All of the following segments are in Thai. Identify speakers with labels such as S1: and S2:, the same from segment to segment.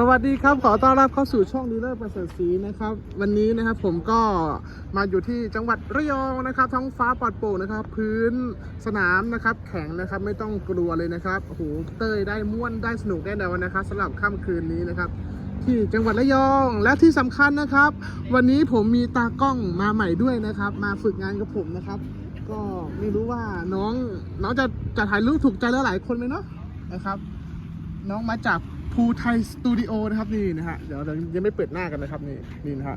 S1: สวัสดีครับ ขอต้อนรับเข้าสู่ช่องดีลเลอร์ประเสริฐศรีนะครับ วันนี้นะครับผมก็มาอยู่ที่จังหวัดระยองนะครับ ท้องฟ้าปลอดโปร่งนะครับ พื้นสนามนะครับ แข็งนะครับไม่ต้องกลัวเลยนะครับโอ้โหเต้ยได้ม่วนได้สนุกแน่นอนนะครับสำหรับค่ำคืนนี้นะครับ ที่จังหวัดระยองและที่สำคัญนะครับ วันนี้ผมมีตากล้องมาใหม่ด้วยนะครับ มาฝึกงานกับผมนะครับ ก็ไม่รู้ว่าน้องน้องจะจะถ่ายรูปถูกใจแล้วหลายคนเลยเนาะนะครับ น้องมาจาก ภูไทยสตูดิโอนะครับนี่นะฮะเดี๋ยวยังไม่เปิดหน้ากันนะครับนี่นี่นะฮะ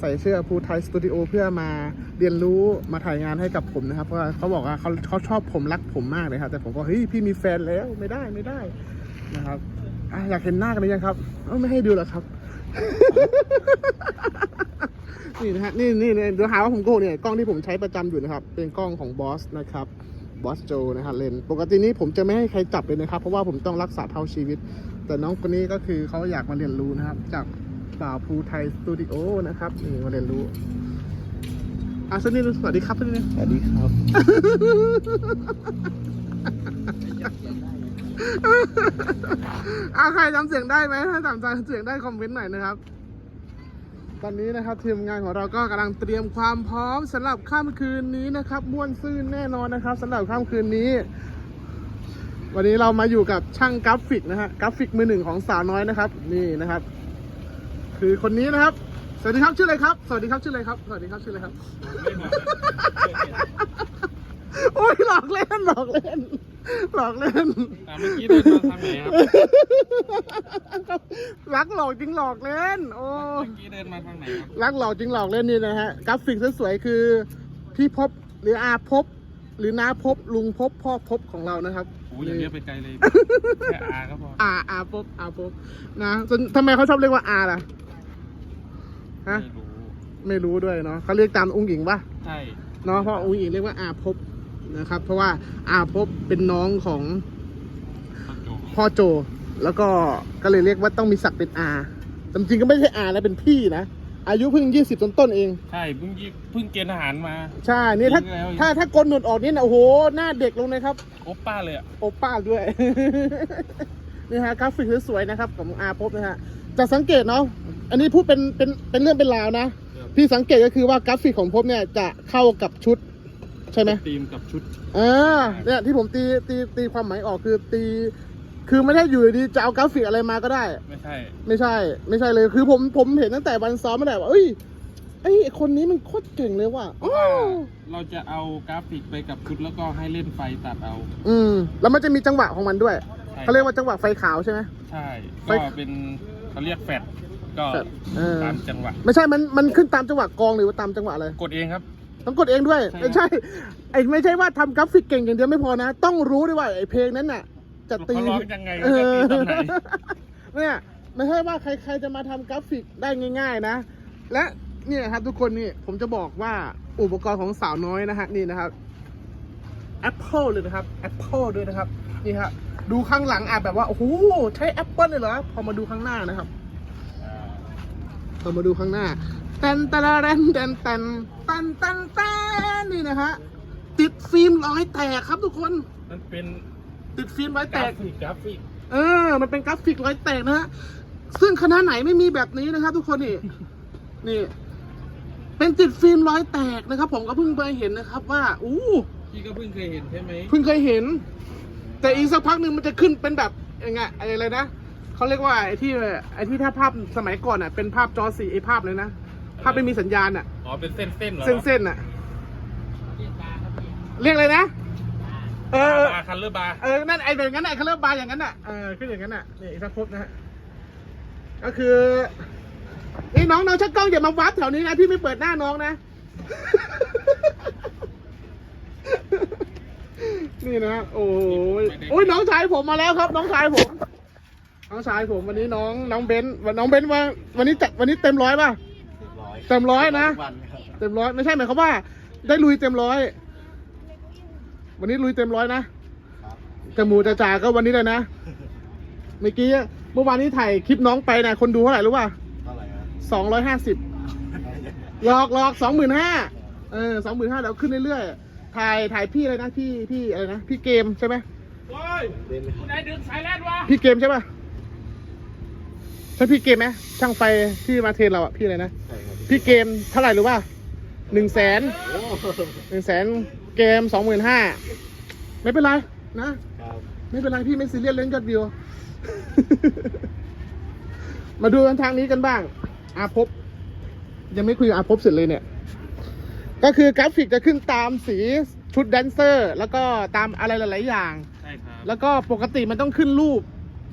S1: ใส่เสื้อภูไทยสตูดิโอเพื่อมาเรียนรู้มาถ่ายงานให้กับผมนะครับเพราะเขาบอกว่าเขาเขาชอบผมรักผมมากเลยครับแต่ผมก็เฮ้ยพี่มีแฟนแล้วไม่ได้ไม่ได้นะครับอะอยากเห็นหน้ากันหรือยังครับเอ้าไม่ให้ดูหรอครับ นี่นะฮะนี่นี่นี่เดี๋ยวหาว่าผมโกหกเนี่ยกล้องที่ผมใช้ประจำอยู่นะครับ เป็นกล้องของบอสนะครับบอสโจนะฮะเลนส์ปกตินี้ผมจะไม่ให้ใครจับเลยนะครับ เพราะว่าผมต้องรักษาเท่าชีวิต แต่น้องคนนี้ก็คือเขาอยากมาเรียนรู้นะครับ จากบ่าวภูไทยสตูดิโอนะครับนี่มาเรียนรู้อะสวัสดีสวัสดีครับสวัสดี
S2: สวัสดีครับ
S1: อะใครจำเสียงได้ไหมถ้าจำเสียงได้คอมเมนต์หน่อยนะครับ ตอนนี้นะครับทีมงานของเราก็กำลังเตรียมความพร้อมสำหรับค่ำคืนนี้นะครับม่วนซื่นแน่นอนนะครับสำหรับค่ำคืนนี้ วันนี้เรามาอยู่กับช่างกราฟิกนะฮะกราฟิกมือหนึ่งของสาวน้อยนะครับ นี่นะครับ คือคนนี้นะครับ สวัสดีครับชื่ออะไรครับ สวัสดีครับชื่ออะไรครับ สวัสดีครับชื่ออะไรครับ โอ้ยหลอกเล่นหลอกเล่นหลอกเล่น
S2: อ่าเมื่อกี้เดินมาทางไหนครับ
S1: รักหลอกจริงหลอกเล่น โอ้
S2: เมื่อกี้เดินมาทางไหนครับ
S1: รักหลอกจริงหลอกเล่นนี่นะฮะกราฟิกสวยๆคือพี่พบหรืออาพบหรือน้าพบลุงพบพ่อพบของเรานะครับ
S2: โอ้ยอย่าเรียกไปไกลเลยแค่อาก็พอ
S1: อาอาพบอาพบนะจนทำไมเขาชอบเรียกว่าอาล่ะฮะ
S2: ไม่รู้
S1: ไม่รู้ด้วยเนาะเขาเรียกตามองค์หญิงปะ
S2: ใช่
S1: เนาะเพราะองค์หญิงเรียกว่าอาภพนะครับ เพราะว่าอาภพเป็นน้องของ
S2: ประโจ
S1: พ่อโจ แล้วก็ก็เลยเรียกว่าต้องมีศักดิ์เป็นอาแต่จริงๆก็ไม่ใช่อานะเป็นพี่นะ อายุเพิ่งยี่สิบต้นๆเอง
S2: ใช่เพิ่งยี่เพิ่งเกณฑ์ทหารมา
S1: ใช่นี่ถ้า
S2: จริงแล้ว
S1: ถ้าถ้าโกนหนวดออกนี่นะโอ้โห หน้าเด็กลงนะครับ
S2: โอป้าเลยอะ
S1: โอป้าด้วย นี่ฮะกราฟิกสวยๆนะครับของอาภพนะฮะจะสังเกตเนาะอันนี้พูดเป็นเป็นเป็นเรื่องเป็นราวนะพี่สังเกตก็คือว่ากราฟิกของภพเนี่ยจะเข้ากับชุด ใช่ไหม
S2: ทีมกับชุด
S1: อ่าเนี่ยที่ผมตีตีตีความหมายออกคือตี คือไม่ได้อยู่ดีๆจะเอากราฟิกอะไรมาก็ได้
S2: ไม่ใช่
S1: ไม่ใช่ ไม่ใช่เลย คือผมผมเห็นตั้งแต่วันซ้อมมาแล้วว่าเอ้ยไอ้ยคนนี้มันโคตรเก่งเลยว่ะ
S2: เพ
S1: อ้
S2: ราะว่า
S1: อ
S2: เราจะเอากราฟิกไปกับชุดแล้วก็ให้เล่นไฟตัดเอา
S1: อืม แล้วมันจะมีจังหวะของมันด้วย
S2: ใช่
S1: เขาเรียกว่าจังหวะไฟขาวใช่ไหม
S2: ใช่
S1: ไฟ
S2: ก็เป็นเขาเรียกแฟดก็
S1: แฟลชเออ
S2: ตามจังหวะ
S1: ไม่ใช่ มันมันขึ้นตามจังหวะกลองหรือว่าตามจังหวะอะไร
S2: กดเองครับ
S1: ต้องกดเองด้วย
S2: ใช่
S1: ไม่ใช่ไอ้ไม่ใช่ว่าทำกราฟิกเก่งอย่างเดียวไม่พอนะ ต้องรู้ด้วยว่าไอ้เพลงนั้นน่ะ จะตี
S2: เขาร้องยังไง
S1: เอ
S2: เขาจะตี
S1: อ
S2: ตอนไหน
S1: เนี่ยไม่ใช่ว่าใครใครจะมาทำกราฟิกได้ง่าย ๆนะ และเนี่ยครับทุกคนนี่ผมจะบอกว่าอุปกรณ์ของสาวน้อยนะฮะนี่นะครับ Apple เลยนะครับ Apple ด้วยนะครับ นี่ครับดูข้างหลังอาจแบบว่าโอ้โหใช้ Apple เลยเหรอพอมาดูข้างหน้านะครับพอมาดูข้างหน้าแตนตะละแรนแตนแตนแตนแตนแตนนี่นะฮะติดฟิล์มร้อยแตกครับทุกคน
S2: มันเป็น
S1: ติดฟิล์มร้อย
S2: ก
S1: แต
S2: ราก ฟิกกราฟิก
S1: เออ มันเป็นกราฟิกร้อยแตกนะฮะ ซึ่งคณะไหนไม่มีแบบนี้นะครับ ทุกคนนี่ นี่ เป็นติดฟิล์มร้อยแตกนะครับ ผมก็เพิ่งไปเห็นนะครับ ว่า อู้
S2: พี่ก็เพิ่งเคยเห็นใช่ไหม
S1: เพิ่งเคยเห็น แต่อีกสักพักหนึ่งมันจะขึ้นเป็นแบบยังไงอะไรนะเขาเรียกว่าไอ้ที่ไอ้ที่ถ้าภาพสมัยก่อนอะ เป็นภาพจอสีไอ้ภาพเลยนะ ภาพไม่มีสัญญาณอะ
S2: อ๋อเป็นเส้นเส้นๆเหรอ
S1: เส้นๆอะ เรียกอะไรนะ เออ
S2: บาร์คันเลอร์บาร์
S1: เออ นั่นไอ้แบบนั้นน่ะเขาเรียกบาร์อย่างนั้นน่ะ เออ ขึ้นอย่างนั้นน่ะ นี่อีกสักครบนะฮะ ก็คือนี่น้องน้องชักกล้องอย่ามาวัดแถวนี้นะ พี่ไม่เปิดหน้าน้องนะ นี่นะ โอ้ยโอ้ยน้องชายผมมาแล้วครับ น้องชายผม น้องชายผมวันนี้น้องน้องเบนซ์วันน้องเบนซ์ว่า วันนี้จัดวันนี้เต็มร้อยป่ะ เต็มร้อยนะ
S3: วันครับ
S1: เต็มร้อยไม่ใช่หมายความว่า ได้ลุยเต็มร้อย วันนี้ลุยเต็มร้อยนะแต่หมูจะจ่าก็วันนี้เลยนะ เมื่อกี้เมื่อวานนี้ถ่ายคลิปน้องไปนะคนดูเท่าไหร่รู้ป่ะ
S3: เท่าไหร่ครับ
S1: สองร้อยห้าสิบหลอกหลอกสองหมื่นห้าเออสองหมื่นห้าเดี๋ยวขึ้นเรื่อยๆ ถ่ายถ่ายพี่อะไรนะพี่พี่อะไรนะพี่เกมใช่ไหม
S2: โอ้ย
S3: เล่นไหม
S2: คุณนายดึงสายแลนด์วะ
S1: พี่เกมใช่ป่ะใช่พี่เกมไหมช่างไฟที่มาเทรนเราอะพี่อะไรนะ
S2: ใช่ครับ
S1: พี่เกมเท่าไหร่รู้ป่ะ หนึ่งแสน
S2: โอ้
S1: หนึ่งแสนเกมสองหมื่นห้าไม่เป็นไรนะ
S2: ครับ
S1: ไม่เป็นไรพี่ไม่ซีเรียสเรื่องยอดวิว มาดูกันทางนี้กันบ้าง อาภพยังไม่คุยกับอาภพเสร็จเลยเนี่ย ก็คือกราฟิกจะขึ้นตามสีชุดแดนเซอร์ แล้วก็ตามอะไรหลาย ๆ อย่าง
S2: ใช่ครับ
S1: แล้วก็ปกติมันต้องขึ้นรูป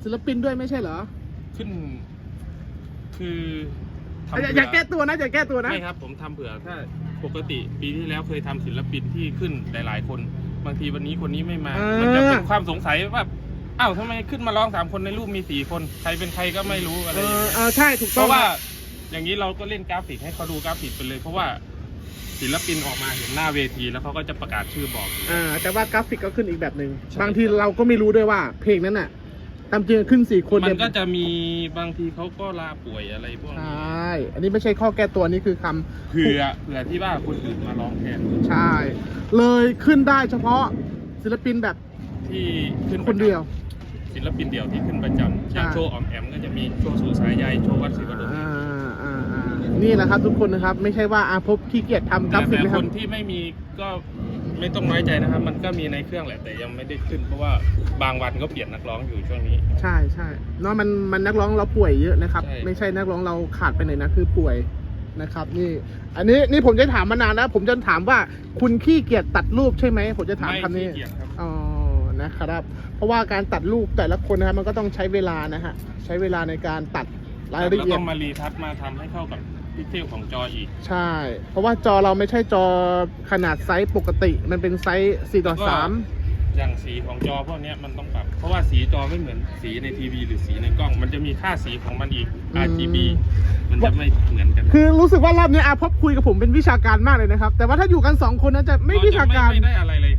S1: ศิลปินด้วยไม่ใช่เหรอ
S2: ขึ้น คือ
S1: อ
S2: ทำ
S1: ย่า
S2: เผื่
S1: อย่าแก้ตัวนะอย่าแก้ตัวนะ
S2: ไม่ครับผมทำเผื่อถ้าปกติปีที่แล้วเคยทำศิลปินที่ขึ้นหลาย ๆ คน บางทีวันนี้คนนี้ไม่มา
S1: เออ
S2: มันจะเป็นความสงสัยว่าอ้าวทำไมขึ้นมาร้องสามคนในรูปมีสี่คนใครเป็นใครก็ไม่รู้อะไร
S1: เอ
S2: อย่าง
S1: อ
S2: เงี้ย
S1: เออใช่ถูก
S2: เพ
S1: ต้อง
S2: ราะว่า อย่างนี้เราก็เล่นกราฟิกให้เขาดูกราฟิกไปเลยเพราะว่าศิลปินออกมาเห็นหน้าเวทีแล้วเขาก็จะประกาศชื่อบอก
S1: อ่าแต่ว่ากราฟิกก็ขึ้นอีกแบบหนึ่ง
S2: ใช่
S1: บางทีเราก็ไม่รู้ด้วยว่าเพลงนั้นน่ะ ตามจริงขึ้นสี่คน
S2: มั
S1: เย
S2: นก็จะมีบางทีเขาก็ลาป่วยอะไรพวก
S1: ใช
S2: นี้่
S1: อันนี้ไม่ใช่ข้อแก้ตัวนี่คือคำ
S2: เผื่อเผื่อที่ว่าคนอื่นมาร้องแทน
S1: ใช่ เลยขึ้นได้เฉพาะศิลปินแบบ
S2: ที่ขึ้น
S1: คนเดียว
S2: ศิลปินเดี่ยวที่ขึ้นประจำอย่าง
S1: ใช่
S2: โชว์ออมแอมก็จะมีโชว์สู่สายใยโชว์วัดศิวดล
S1: อ่าอ่าอ่านี่แหละครับทุกคนนะครับ ไม่ใช่ว่าอาภพขี้เกียจทำกรา
S2: แต่
S1: ฟิก
S2: แต่
S1: นะค
S2: ค
S1: รับ
S2: นที่ไม่มีก็ ไม่ต้องน้อยใจนะครับ มันก็มีในเครื่องแหละแต่ยังไม่ได้ขึ้น เพราะว่าบางวันก็เปลี่ยนนักร้องอยู่ช่วงนี้
S1: ใช่ใช่เนาะมันมันนักร้องเราป่วยเยอะนะครับ
S2: ใช่
S1: ไม่ใช่นักร้องเราขาดไปไหนนะคือป่วยนะครับ นี่ อันนี้นี่ผมจะถามมานานแล้ว ผมจะถามว่าคุณขี้เกียจตัดรูปใช่ไหมผมจะถาม
S2: ไม่
S1: คำนี้
S2: ขี้เกียจครับ
S1: อ๋อ นะครับ เพราะว่าการตัดรูปแต่ละคนนะครับมันก็ต้องใช้เวลานะฮะ ใช้เวลาในการตัดราย
S2: แล้ว
S1: ละเอีย
S2: ต้
S1: ด
S2: องมารีทัชมาทำให้เข้ากับ พิกเซลของจออีก
S1: ใช่ เพราะว่าจอเราไม่ใช่จอขนาดไซส์ปกติ มันเป็นไซส์4ต่อ
S2: แล้วก็อย่างสีของจอพวกเนี้ยมันต้องปรับ เพราะว่าสีจอไม่เหมือนสีในทีวีหรือสีในกล้อง มันจะมีค่าสีของมันอีก RGB มันจะไม่เหมือนกัน
S1: 3คือรู้สึกว่ารอบนี้อาพบคุยกับผมเป็นวิชาการมากเลยนะครับ แต่ว่าถ้าอยู่กัน2คนนั้นจะไม่วิชาการ
S2: ไม่ได้อะไรเลย